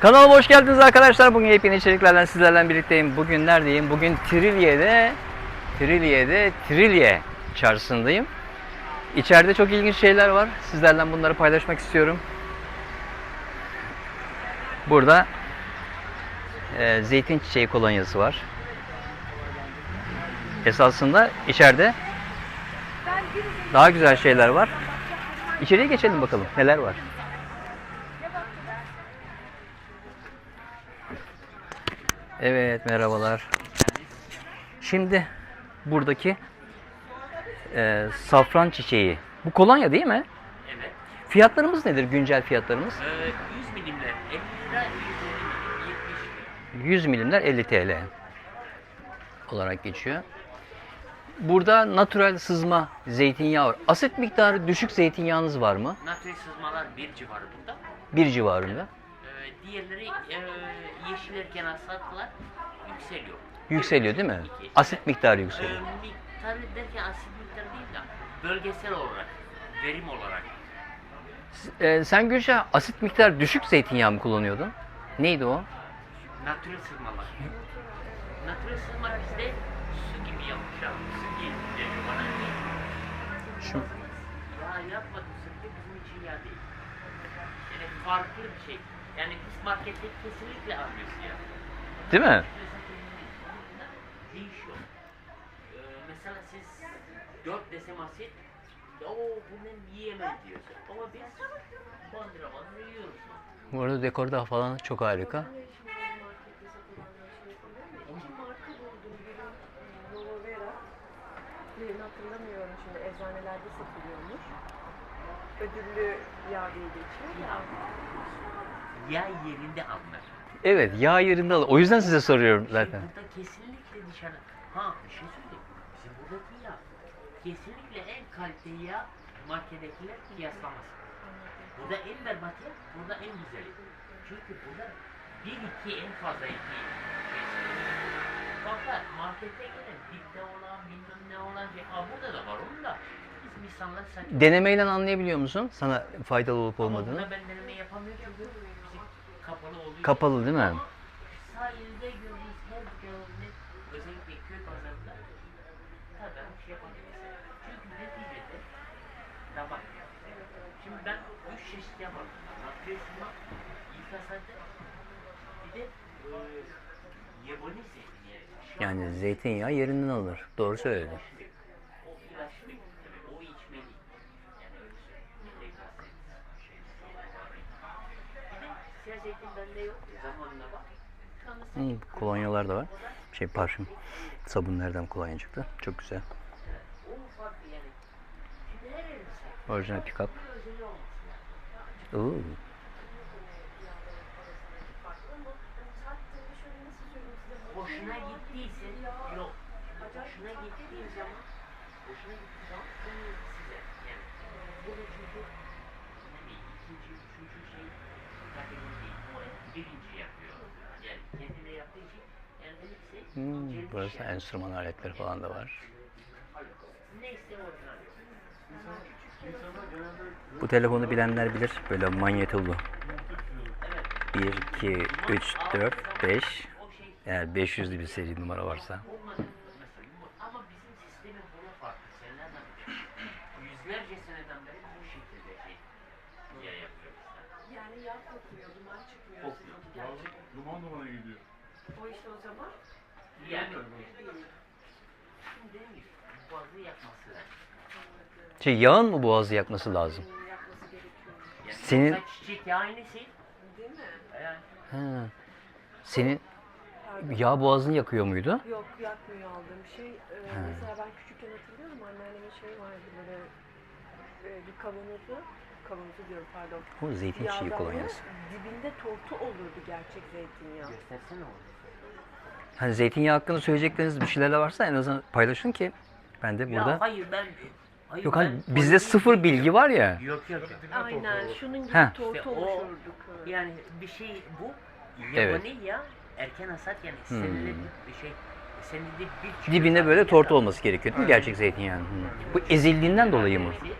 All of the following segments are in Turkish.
Kanalıma hoş geldiniz arkadaşlar. Bugün yepyeni içeriklerden sizlerle birlikteyim. Bugün neredeyim? Bugün Trilye'de Trilye'de Trilye çarşısındayım. İçeride çok ilginç şeyler var. Sizlerle bunları paylaşmak istiyorum. Burada e, zeytin çiçeği kolonyası var. Esasında içeride daha güzel şeyler var. İçeriye geçelim bakalım neler var. Evet merhabalar. Şimdi buradaki e, safran çiçeği. Bu kolonya değil mi? Evet. Fiyatlarımız nedir güncel fiyatlarımız? Ee, 100 milimler 50 lira, 150 milim 70 lira. 100 milimler 50 TL olarak geçiyor. Burada natural sızma zeytinyağı var. Asit miktarı düşük zeytinyağınız var mı? Natri sızmalar bir civarı burada. Bir civarında. Ee, diğerleri e, yeşillerken asatlar yükseliyor. Yükseliyor değil mi? İki. Asit miktarı yükseliyor. miktarı derken asit miktarı değil de bölgesel olarak, verim olarak. Ee, sen Gülşah asit miktarı düşük zeytinyağı mı kullanıyordun? Neydi o? Natri sızmalar. Natri sızma bizde su gibi yapmışlar. Su gibi geliyor bana. Şu. Ya yapmadım sırtı bizim için ya değil. Yani farklı bir şey. Yani biz markette kesinlikle almıyoruz ya. Değil mi? Değişiyor. Ee, mesela siz 4 desem asit, o bunu yiyemem diyorsun. Ama biz bandıra bandıra yiyoruz. Bu arada dekorda falan çok harika. İki marka buldum. Biri Nova Vera. Diğerini hatırlamıyorum şimdi. Eczanelerde satılıyormuş. Ödüllü yağ diye geçiyor ya. Yağ yerinde alınır. Evet yağ yerinde al. O yüzden size soruyorum zaten. Burada kesinlikle dışarı. Ha bir şey söyleyeyim. Bizim buradaki yağ kesinlikle en kaliteli yağ markettekiler kıyaslamaz. Burada en berbat yağ, burada en güzeli. Çünkü burada bir iki en fazla iki. Fakat markete gelen dipte olan bilmem ne olan şey. Aa burada da var onun da. Bizim insanlar. Denemeyle anlayabiliyor musun sana faydalı olup Ama olmadığını? buna ben deneme yapamıyorum kapalı için. Kapalı değil mi? Ama Sahilde gördüğünüz her gördüğünüz özellikle köy pazarında tabii şey yapabilirsiniz. Çünkü neticede tabak. Şimdi ben üç çeşit yaparım. Makyajma, yıkasada bir de e, yabani zeytinyağı. Yani zeytinyağı yerinden alınır. Doğru söyledin. o ilaçlı, tabii o içmeli. Yani öyle söyleyeyim. Tekrar şey, Bir de siyah zeytin bende yok. Zamanla var. Şu anda Hmm, kolonyalar da var. Şey parfüm. Sabun nereden kolonya çıktı? Çok güzel. Orijinal pick-up. Oo. Hoşuna gittiyse yok. O birinci yapıyor. Yani kendine yaptığı için yani hepsi Hmm, burası enstrüman aletleri falan da var. Neyse orijinal. Bu telefonu bilenler bilir. Böyle manyetolu. Evet. 1, 2, 3, 4, 5. O şey Eğer 500'lü bir seri numara varsa. olmadı mesela bu- ama bizim sistemi buna farklı. Senelerden beri, yüzlerce seneden beri bu şekilde şey ya yapıyor bizler. Yani yağ kokmuyor, duman çıkmıyor. Kokmuyor. Sizinki gerçek. Duman dumana gidiyor. O işte o zaman Yani şimdi boğazı yakması lazım. Şey yağın mı boğazı yakması lazım? Senin- yoksa çiçek yağı aynısı. Değil mi? Yani Ha. Senin yağ boğazını yakıyor muydu? Yok yakmıyor aldığım şey. Ee, mesela ben küçükken hatırlıyorum anneannemin şey vardı böyle e, bir kavanozu, kavanozu diyorum pardon. O zeytin çiğ kolonyası. dibinde tortu olurdu gerçek zeytinyağı. göstersene onu. Hani zeytinyağı hakkında söyleyecekleriniz bir şeyler de varsa en azından paylaşın ki ben de Ya burada... hayır ben hayır Yok ben hani bizde sıfır bilgi var ya. Yok yok yok. Aynen şunun gibi Heh. tortu İşte o- oluşurdu. kı- Yani bir şey bu Evet. yabani ya erken hasat yani Hmm. senede bir şey senede bir çift Dibinde böyle ya tortu olması gerekiyor değil mi? Gerçek zeytinyağının. Hı. Bu ezildiğinden dolayı mı? Eskiler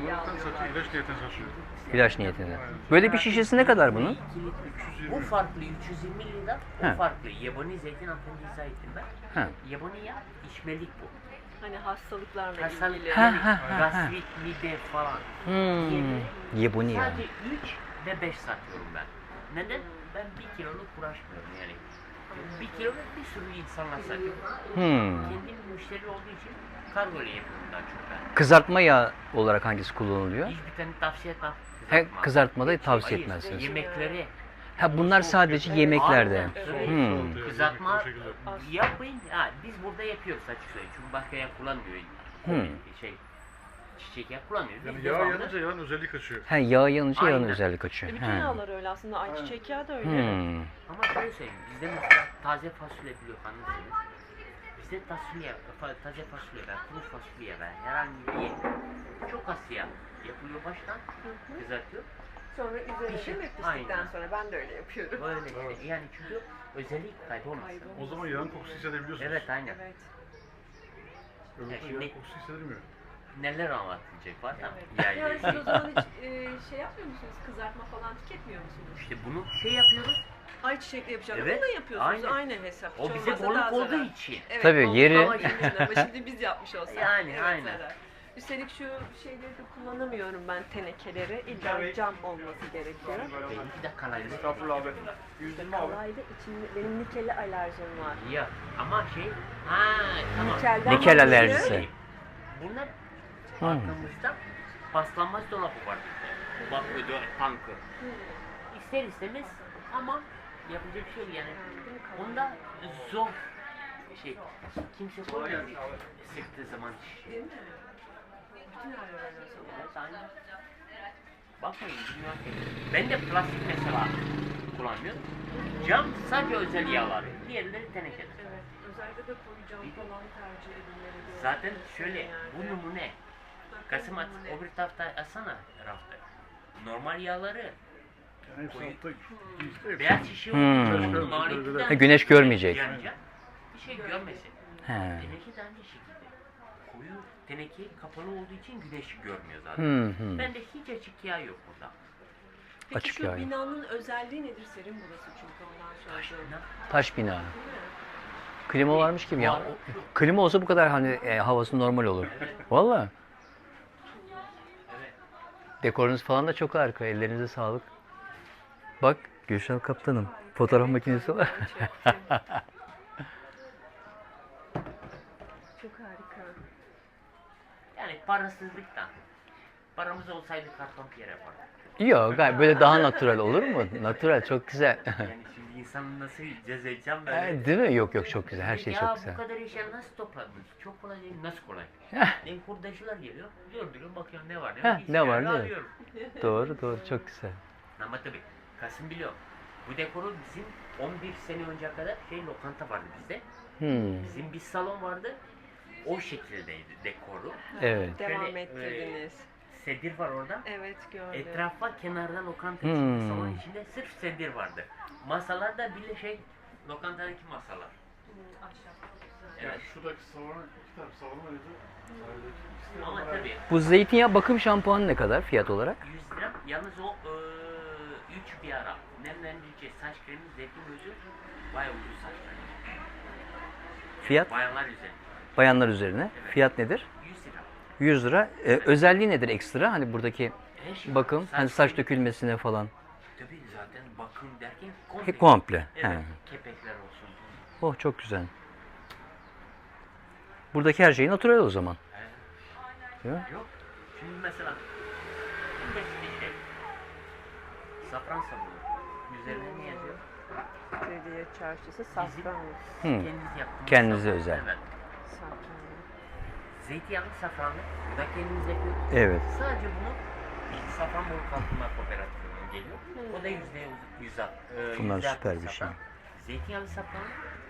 iyi Zaten satıyor, alıyorlar. ilaç niyetine satıyor. İlaç niyetine. Böyle bir şişesi ne kadar bunun? Bu farklı 320 lira, He. o farklı. Yabani zeytin hanımefendi izah ettim ben. Ha. Yabani ya içmelik bu. Hani hastalıklarla Hastalık, ilgili. Ha, ha, ha, ha. gastrit, mide falan. Hmm. Yebuni ya. Sadece 3 ve 5 satıyorum ben. Neden? Ben bir kiloluk uğraşmıyorum yani. Bir kiloluk bir sürü insanlar satıyorum. Hmm. Kendim müşteri olduğu için kargo ile yapıyorum daha çok ben. Kızartma yağı olarak hangisi kullanılıyor? Hiçbir tane tavsiye etmem. He, Kızartma. kızartmada tavsiye Hayır, etmezsiniz. Yemekleri. Ha bunlar sadece yemeklerde. Hmm. Kızartma yapmayın. Ha, biz burada yapıyoruz açık söyleyeyim. Çünkü başka yer kullanmıyor. Hmm. Şey, çiçek yağı kullanmıyor. Yani yağ yanınca yağın özelliği kaçıyor. Ha yağ yanınca yağın Aynen. özelliği E, kaçıyor. bütün Ha. yağlar öyle aslında. Ayçiçek yağı da öyle. Hmm. Ama şöyle söyleyeyim. Bizde mesela taze fasulye biliyor anladınız. Bizde fasulye, fa- taze fasulye ver, kuru fasulye ver, herhangi bir ye. Çok az yağ yapılıyor baştan, kızartıyor. Sonra üzerine Pişir. değil mi piştikten Aynen. sonra ben de öyle yapıyorum. Böyle işte. Yani çünkü özellik kaybolmasın. O zaman yağın kokusu hissedebiliyorsunuz. Evet aynen. Evet. Öbür Ya türlü şimdi- yağın kokusu hissedilmiyor. Neler anlatılacak var da. Yani Yani, siz o zaman hiç e, şey yapmıyor musunuz? Kızartma falan tüketmiyor musunuz? işte bunu şey yapıyoruz. Ayçiçekli yapacağım. Evet, Onu da yapıyorsunuz. aynen. Aynı hesap. Hiç O bize olmazsa bolluk daha olduğu zarar. için. Evet, Tabii, bolluk yeri- Ama şimdi, ama şimdi biz yapmış olsak. Yani, evet, aynen. zarar. Üstelik şu şeyleri de kullanamıyorum ben tenekeleri. İlla cam olması gerekiyor. Benimki de kalaylı. Kalaylı içinde benim nikeli alerjim var. Ya ama şey, ha tamam. Nikelden Nikel alerjisi. Bunlar Hmm. arkamızda paslanmaz dolabı var bizde. Bak öde tankı. İster istemez ama yapacak bir şey yok yani. Onda zor şey. Kimse koymuyor. Sıktığı zaman şişiyor. Bütün. Bakmayın bilmiyorum ki. Ben de plastik mesela kullanmıyorum. Cam sadece özel yağları. Diğerleri tenekede. Evet. Özellikle de koyu cam falan tercih edilmeli. Zaten şöyle Yani. bu numune. Kasım at, o bir tarafta asana rafta. Normal yağları Koyu- hepsi. beyaz şişe Hmm. güneş görmeyecek. Bir şey görmesin. He. Teneke de aynı şekilde. Koyu teneke kapalı olduğu için güneş görmüyor zaten. Hmm, hmm. Bende hiç açık yağ yok burada. Peki Açık şu yani. binanın özelliği nedir? Serin burası çünkü ondan sonra. Taş bina. Değil mi? Klima varmış gibi ya. Klima olsa bu kadar hani e, havası normal olur. Valla. Evet. Dekorunuz falan da çok harika. Ellerinize sağlık. Bak Gülşen Kaptanım. Fotoğraf makinesi var. Çok harika. Yani parasızlıktan. Paramız olsaydı karton piyer yapardık. Yok gayet böyle daha natural olur mu? Natural çok güzel. Yani şimdi insanı nasıl cezedeceğim ben? E, Değil mi? Yok yok çok güzel. Her şey ya çok bu güzel. kadar eşya nasıl topladınız? Çok kolay değil. Nasıl kolay? Heh, Ne hurdacılar geliyor. Durduruyor bakıyorum ne var ne Heh, var. ne var, ne yok. alıyorum. doğru doğru çok güzel. Ama tabii Kasım biliyor. Bu dekoru bizim 11 sene önce kadar şey lokanta vardı bizde. Hmm, Bizim bir salon vardı. O şekildeydi dekoru. evet. Devam Şöyle, ettirdiniz. Sedir var orada. Evet gördüm. Etrafa kenarda lokanta Hmm. çıktı. Salon içinde sırf sedir vardı. Masalar da bile şey lokantadaki masalar. Hmm. Yani şuradaki salona, iki tane salona de Ama tabii Bu zeytinyağı bakım şampuanı ne kadar fiyat olarak? 100 lira. Yalnız o eee, üç bir ara nemlendirici saç kremi zeytin özü bayağı ucuz saç kremi. Fiyat Bayanlar üzerinde. Bayanlar üzerine. Fiyat nedir? 100 lira. 100 lira. E, özelliği nedir ekstra? Hani buradaki şey bakım, hani saç dökülmesine falan. Tabii zaten bakım derken He, komple. komple. Evet, He. kepekler olsun. Oh çok güzel. Buradaki her şey natural o zaman. He. Değil mi? Yok. Şimdi mesela en basit. Safran sabunu. Üzerine ne yazıyor? Belediye çarşısı safran. Hmm. Kendiniz yaptığınız Kendinize sabun. özel. Evet. Safran. Zeytinyağlı safranlı. Bu da kendiniz yapıyor. Evet. Sadece bunu Safran Bolu Kalkınma Kooperatifi'nden geliyor. O da yüzde yüz, yüz, alt- e, Bunlar yüzde süper bir şey. Zeytinyağlı safran,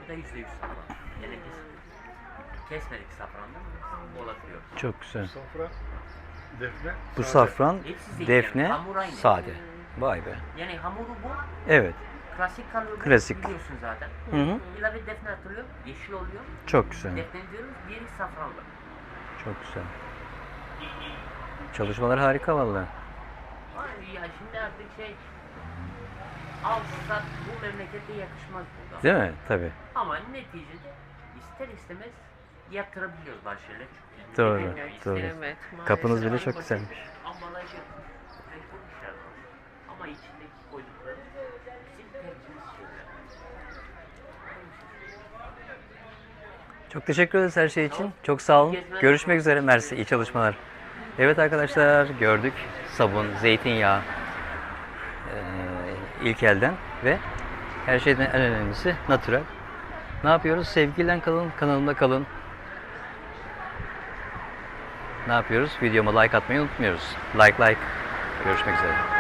bu da yüzde yüz safran. Yani biz kesmedik safrandan olabiliyor. Çok güzel. Safran, defne, Bu sade. safran, Hepsi defne, hamur aynı. sade. Vay be. Yani hamuru bu, Evet. Klasik kalori Klasik. biliyorsun zaten. Hı hı. İlave defne atılıyor, yeşil oluyor. Çok güzel. Defne diyoruz, diğeri safranlı. Çok güzel. Çalışmalar harika vallahi. Ay ya şimdi artık şey al sat bu memlekete yakışmaz burada. Değil mi? Tabii. Ama neticede ister istemez yatırabiliyoruz başka şeyler. Çünkü Doğru, doğru. Evet, Kapınız bile çok güzelmiş. Ambalajı telefon işareti. Ama içindeki koydukları bizim tercihimiz şeyler. Çok teşekkür ederiz her şey için. Çok sağ olun. Görüşmek üzere. Mersi. İyi çalışmalar. Evet arkadaşlar gördük. Sabun, zeytinyağı ilk elden ve her şeyden en önemlisi natürel. Ne yapıyoruz? Sevgiyle kalın, kanalımda kalın. Ne yapıyoruz? Videoma like atmayı unutmuyoruz. Like like. Görüşmek üzere.